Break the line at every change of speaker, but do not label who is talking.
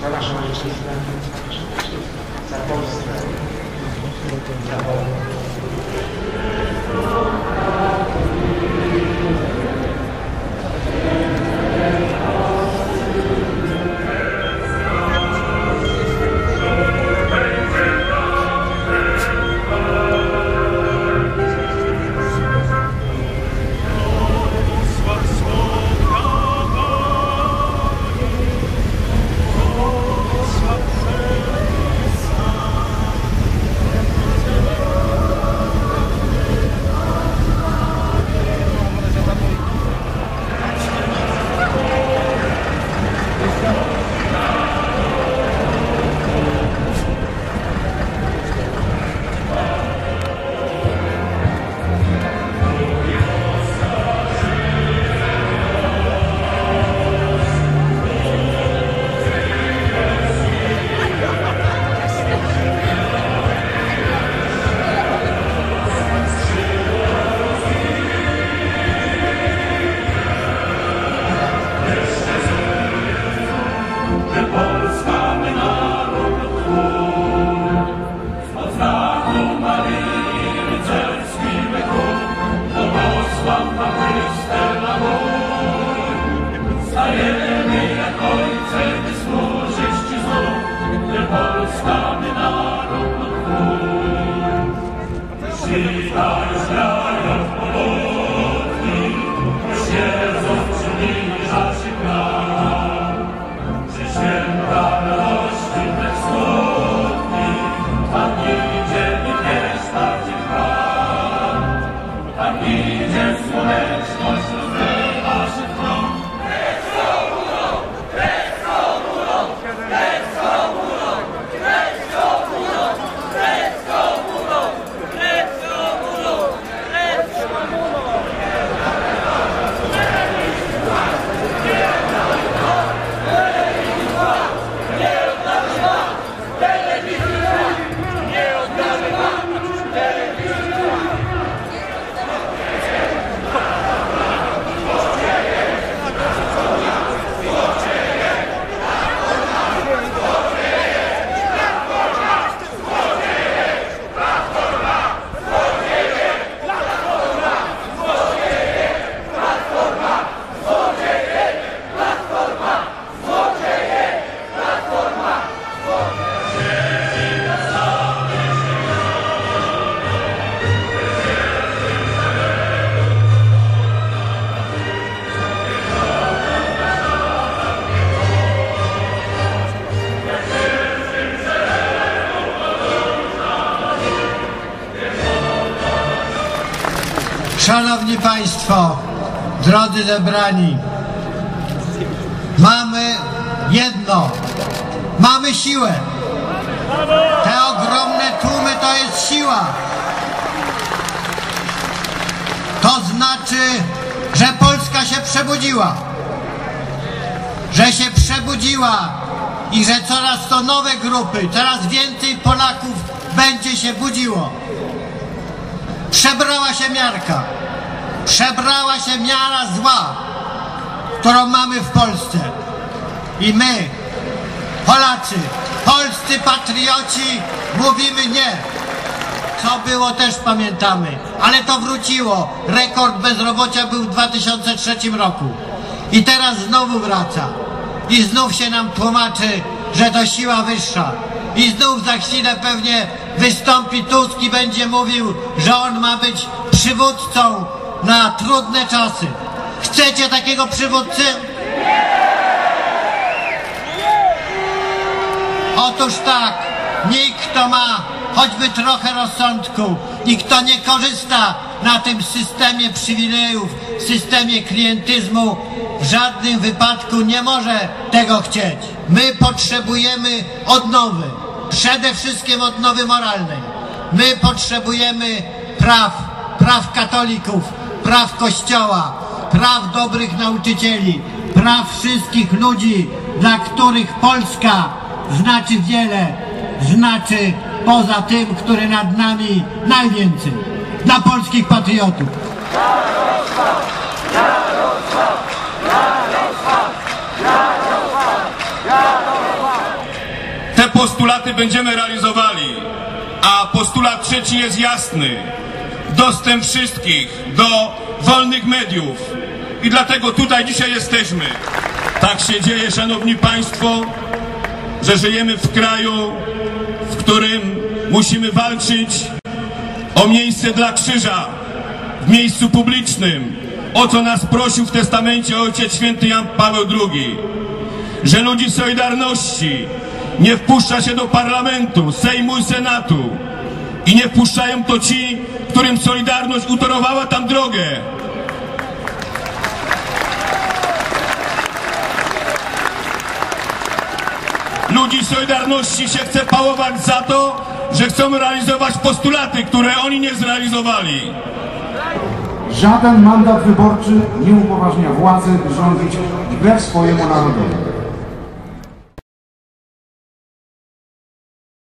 za naszą ojczyznę, za Polskę, za Boga. Polska my naród twój. Żyj,
Szanowni Państwo, drodzy zebrani, mamy jedno, mamy siłę. Te ogromne tłumy to jest siła. To znaczy, że Polska się przebudziła. Że się przebudziła i że coraz to nowe grupy, coraz więcej Polaków będzie się budziło. Przebrała się miarka. Przebrała się miara zła, którą mamy w Polsce. I my, Polacy, polscy patrioci, mówimy nie. Co było też pamiętamy, ale to wróciło. Rekord bezrobocia był w 2003 roku. I teraz znowu wraca. I znów się nam tłumaczy, że to siła wyższa. I znów za chwilę pewnie wystąpi Tusk i będzie mówił, że on ma być przywódcą na trudne czasy. Chcecie takiego przywódcy? Otóż tak, nikt kto ma choćby trochę rozsądku i kto nie korzysta na tym systemie przywilejów, systemie klientyzmu, w żadnym wypadku nie może tego chcieć. My potrzebujemy odnowy, przede wszystkim odnowy moralnej. My potrzebujemy praw, praw katolików, praw Kościoła, praw dobrych nauczycieli, praw wszystkich ludzi, dla których Polska znaczy wiele, znaczy poza tym, który nad nami najwięcej. Dla polskich patriotów.
Te postulaty będziemy realizowali, a postulat trzeci jest jasny. Dostęp wszystkich do wolnych mediów. I dlatego tutaj dzisiaj jesteśmy. Tak się dzieje, szanowni państwo, że żyjemy w kraju, w którym musimy walczyć o miejsce dla krzyża w miejscu publicznym, o co nas prosił w testamencie Ojciec Święty Jan Paweł II, że ludzi Solidarności nie wpuszcza się do parlamentu, Sejmu i Senatu i nie wpuszczają to ci, którym Solidarność utorowała tam drogę. Ludzi Solidarności się chce pałować za to, że chcą realizować postulaty, które oni nie zrealizowali.
Żaden mandat wyborczy nie upoważnia władzy, rządzić wbrew swojemu narodowi.